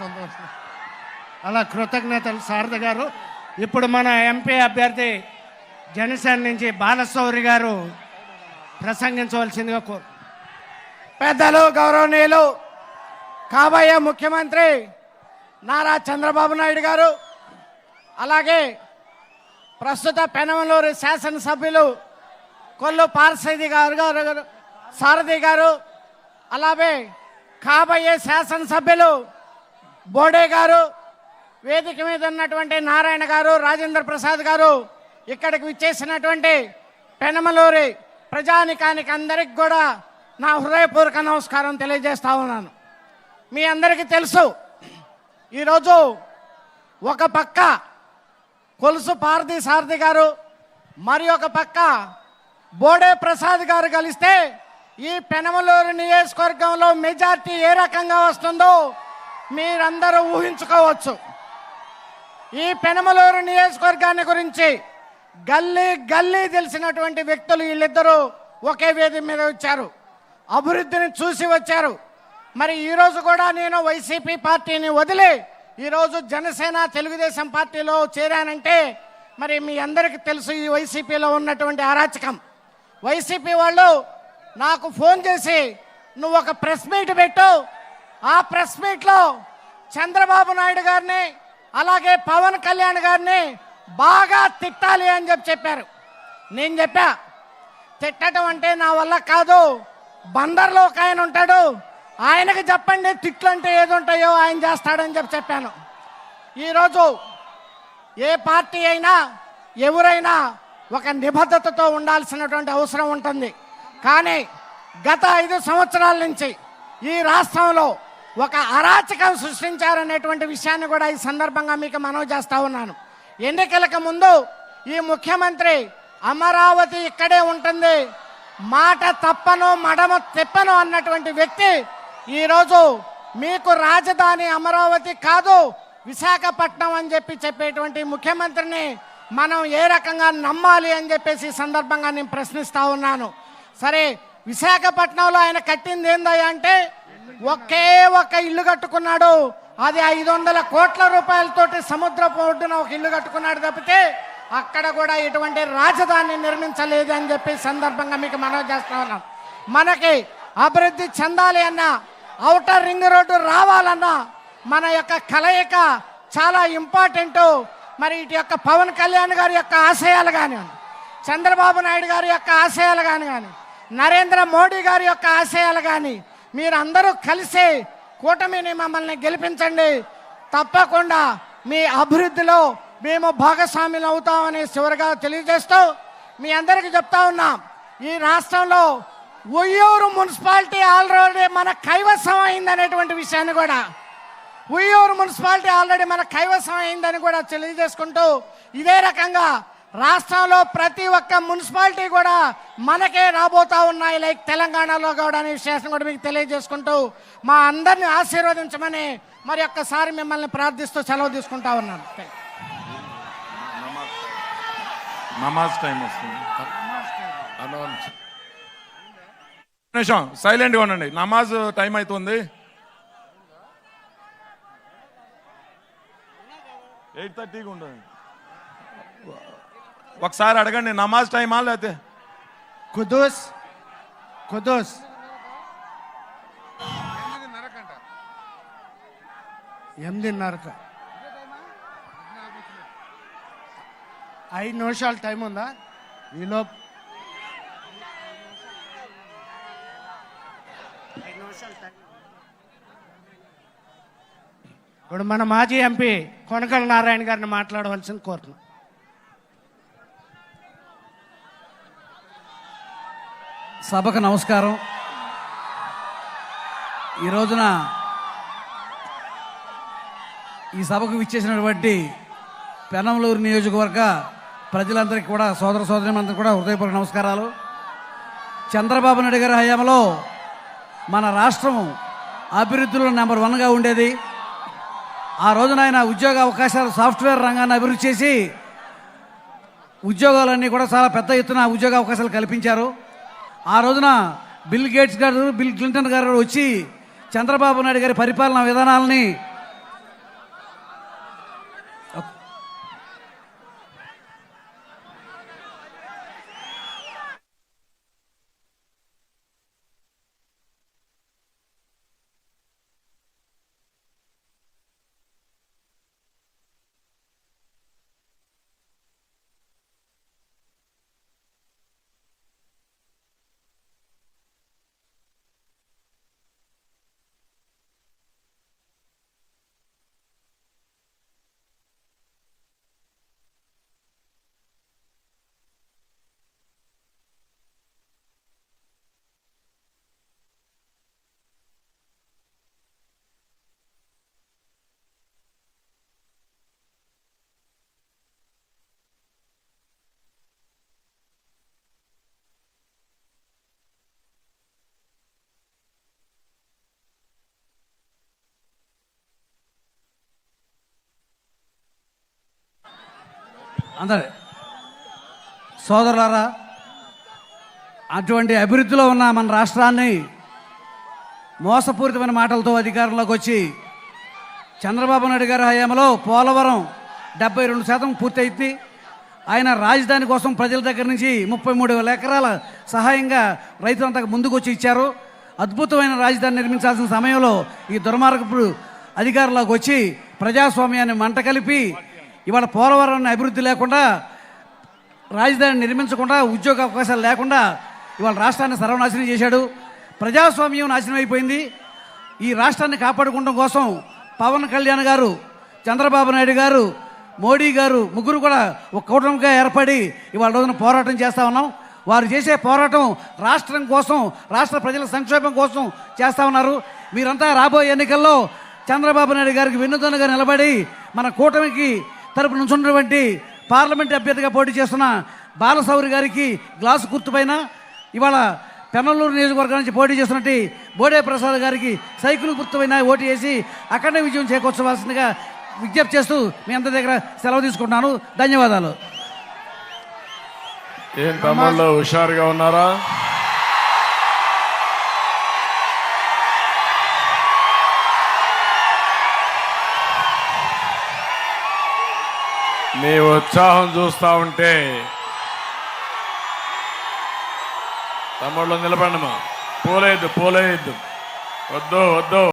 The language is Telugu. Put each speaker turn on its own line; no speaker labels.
సంతోషం. అలా కృతజ్ఞతలు శారద గారు. ఇప్పుడు మన ఎంపీ అభ్యర్థి జనసేన నుంచి బాలశౌరి గారు ప్రసంగించవలసిందిగా కోరు.
పెద్దలు గౌరవనీయులు కాబోయే ముఖ్యమంత్రి నారా చంద్రబాబు నాయుడు గారు అలాగే ప్రస్తుత పెనమలూరు శాసనసభ్యులు కొల్లు పార్సది గారు గారు సారథి గారు అలాగే కాబోయే శాసనసభ్యులు బోడే గారు వేదిక మీద ఉన్నటువంటి నారాయణ గారు రాజేంద్ర ప్రసాద్ గారు ఇక్కడికి విచ్చేసినటువంటి పెనమలూరి ప్రజానికానికి అందరికి కూడా నా హృదయపూర్వక నమస్కారం తెలియజేస్తా ఉన్నాను. మీ అందరికీ తెలుసు ఈరోజు ఒక పక్క కొలుసు పార్థి సారథి గారు మరి ఒక పక్క బోడే ప్రసాద్ గారు కలిస్తే ఈ పెనమలూరు నియోజకవర్గంలో మెజార్టీ ఏ రకంగా వస్తుందో మీరందరూ ఊహించుకోవచ్చు. ఈ పెనమలూరు నియోజకవర్గాన్ని గురించి గల్లీ గల్లీ తెలిసినటువంటి వ్యక్తులు వీళ్ళిద్దరూ ఒకే వేది మీద వచ్చారు. అభివృద్ధిని చూసి వచ్చారు. మరి ఈరోజు కూడా నేను వైసీపీ పార్టీని వదిలి ఈరోజు జనసేన తెలుగుదేశం పార్టీలో చేరానంటే మరి మీ అందరికీ తెలుసు ఈ వైసీపీలో ఉన్నటువంటి అరాచకం. వైసీపీ వాళ్ళు నాకు ఫోన్ చేసి నువ్వు ఒక ప్రెస్ మీట్ పెట్టు ఆ ప్రెస్ మీట్లో చంద్రబాబు నాయుడు గారిని అలాగే పవన్ కళ్యాణ్ గారిని బాగా తిట్టాలి అని చెప్పి చెప్పారు. నేను చెప్పా తిట్టడం అంటే నా వల్ల కాదు. బందర్లో ఒక ఆయన ఉంటాడు ఆయనకి చెప్పండి తిట్లు అంటే ఏది ఉంటాయో ఆయన చేస్తాడని చెప్పి చెప్పాను. ఈరోజు ఏ పార్టీ అయినా ఎవరైనా ఒక నిబద్ధతతో ఉండాల్సినటువంటి అవసరం ఉంటుంది. కానీ గత ఐదు సంవత్సరాల నుంచి ఈ రాష్ట్రంలో ఒక అరాచకం సృష్టించారనేటువంటి విషయాన్ని కూడా ఈ సందర్భంగా మీకు మనవి చేస్తూ ఉన్నాను. ఎన్నికలకు ముందు ఈ ముఖ్యమంత్రి అమరావతి ఇక్కడే ఉంటుంది మాట తప్పను మడమ తిప్పను అన్నటువంటి వ్యక్తి ఈరోజు మీకు రాజధాని అమరావతి కాదు విశాఖపట్నం అని చెప్పి చెప్పేటువంటి ముఖ్యమంత్రిని మనం ఏ రకంగా నమ్మాలి అని చెప్పేసి సందర్భంగా నేను ప్రశ్నిస్తూ ఉన్నాను. సరే విశాఖపట్నంలో ఆయన కట్టింది ఏందయ్యా అంటే ఒకే ఒక ఇల్లు కట్టుకున్నాడు. అది ఐదు వందల కోట్ల రూపాయలతోటి సముద్రపు ఒడ్డున ఒక ఇల్లు కట్టుకున్నాడు తప్పితే అక్కడ కూడా ఎటువంటి రాజధాని నిర్మించలేదు అని చెప్పి సందర్భంగా మీకు మనవి చేస్తా ఉన్నాం. మనకి అభివృద్ధి చెందాలి అన్నా ఔటర్ రింగ్ రోడ్డు రావాలన్నా మన యొక్క కలయిక చాలా ఇంపార్టెంట్. మరి ఇటు యొక్క పవన్ కళ్యాణ్ గారి యొక్క ఆశయాలు కానీ చంద్రబాబు నాయుడు గారి యొక్క ఆశయాలు కానీ కానీ నరేంద్ర మోడీ గారి యొక్క ఆశయాలు కానీ మీరందరూ కలిసి కూటమిని మమ్మల్ని గెలిపించండి. తప్పకుండా మీ అభివృద్ధిలో మేము భాగస్వాములు అవుతామని చివరిగా తెలియజేస్తూ మీ అందరికీ చెప్తా ఉన్నాం ఈ రాష్ట్రంలో ఉయ్యూరు మున్సిపాలిటీ ఆల్రెడీ మన కైవసం అయిందనేటువంటి విషయాన్ని కూడా ఉయ్యూరు మున్సిపాలిటీ ఆల్రెడీ మన కైవసం అయిందని కూడా తెలియజేసుకుంటూ ఇదే రకంగా రాష్ట్రంలో ప్రతి ఒక్క మున్సిపాలిటీ కూడా మనకే రాబోతా ఉన్నాయి. లైక్ తెలంగాణలో కూడా అనే విషయాన్ని కూడా మీకు తెలియజేసుకుంటూ మా అందరిని ఆశీర్వదించమని మరి ఒక్కసారి మిమ్మల్ని ప్రార్థిస్తూ సెలవు తీసుకుంటా ఉన్నాను.
నమాజ్ టైం వస్తుంది. నిమిషం సైలెంట్గా ఉండండి. నమాజ్ టైం అవుతుంది ఎయిట్ థర్టీకి ఉండండి. ఒకసారి అడగండి నమాజ్ టైమా లేకపోతే
కుదూస్ కుదూస్. ఎనిమిదిన్నరకు ఐదు నిమిషాలు టైం ఉందా? ఈలో ఇప్పుడు మన మాజీ ఎంపీ కొనకల నారాయణ గారిని మాట్లాడవలసింది కోరుతున్నాం.
సభకు నమస్కారం. ఈ రోజున ఈ సభకు విచ్చేసినటువంటి పెనంలూరు నియోజకవర్గ ప్రజలందరికీ కూడా సోదర సోదరులందరికీ కూడా హృదయపూర్వక నమస్కారాలు. చంద్రబాబు నాయుడు గారి హయాంలో మన రాష్ట్రం అభివృద్ధిలో నెంబర్ వన్గా ఉండేది. ఆ రోజున ఆయన ఉద్యోగ అవకాశాలు సాఫ్ట్వేర్ రంగాన్ని అభివృద్ధి చేసి ఉద్యోగాలన్నీ కూడా చాలా పెద్ద ఎత్తున ఉద్యోగ అవకాశాలు కల్పించారు. ఆ రోజున బిల్ గేట్స్ గారు బిల్ క్లింటన్ గారు వచ్చి చంద్రబాబు నాయుడు గారి పరిపాలనా విధానాలని అందరు. సోదరులారా అటువంటి అభివృద్ధిలో ఉన్న మన రాష్ట్రాన్ని మోసపూరితమైన మాటలతో అధికారంలోకి వచ్చి చంద్రబాబు నాయుడు గారి హయాంలో పోలవరం డెబ్బై రెండు శాతం పూర్తయింది. ఆయన రాజధాని కోసం ప్రజల దగ్గర నుంచి ముప్పై మూడు వేల ఎకరాల సహాయంగా రైతులంతా ముందుకు వచ్చి ఇచ్చారు. అద్భుతమైన రాజధాని నిర్మించాల్సిన సమయంలో ఈ దుర్మార్గపుడు అధికారంలోకి వచ్చి ప్రజాస్వామ్యాన్ని మంట కలిపి ఇవాళ పోలవరాన్ని అభివృద్ధి లేకుండా రాజధాని నిర్మించకుండా ఉద్యోగ అవకాశాలు లేకుండా ఇవాళ రాష్ట్రాన్ని సర్వనాశనం చేశాడు. ప్రజాస్వామ్యం నాశనం అయిపోయింది. ఈ రాష్ట్రాన్ని కాపాడుకోవడం కోసం పవన్ కళ్యాణ్ గారు చంద్రబాబు నాయుడు గారు మోడీ గారు ముగ్గురు కూడా ఒక కూటమిగా ఏర్పడి ఇవాళ రోజున పోరాటం చేస్తా ఉన్నాం. వారు చేసే పోరాటం రాష్ట్రం కోసం రాష్ట్ర ప్రజల సంక్షేమం కోసం చేస్తా ఉన్నారు. మీరంతా రాబోయే ఎన్నికల్లో చంద్రబాబు నాయుడు గారికి వెన్నుదన్నుగా నిలబడి మన కూటమికి తరపు నుంచి ఉన్నటువంటి పార్లమెంట్ అభ్యర్థిగా పోటీ చేస్తున్న బాలసౌరి గారికి గ్లాసు గుర్తుపైన ఇవాళ పెనల్లూరు నియోజకవర్గం నుంచి పోటీ చేస్తున్నట్టు బోడే ప్రసాద్ గారికి సైకిల్ గుర్తుపైన ఓటు వేసి అఖండ విజయం చేకూర్చవలసిందిగా విజ్ఞప్తి చేస్తూ మీ అందరి దగ్గర సెలవు తీసుకుంటున్నాను. ధన్యవాదాలు.
ఏం తమ్ముళ్ళు హుషారుగా ఉన్నారా? మీ ఉత్సాహం చూస్తా ఉంటే. తమ్ముళ్ళు నిలబడమా పోలేదు పోలేదు. వద్దు వద్దు.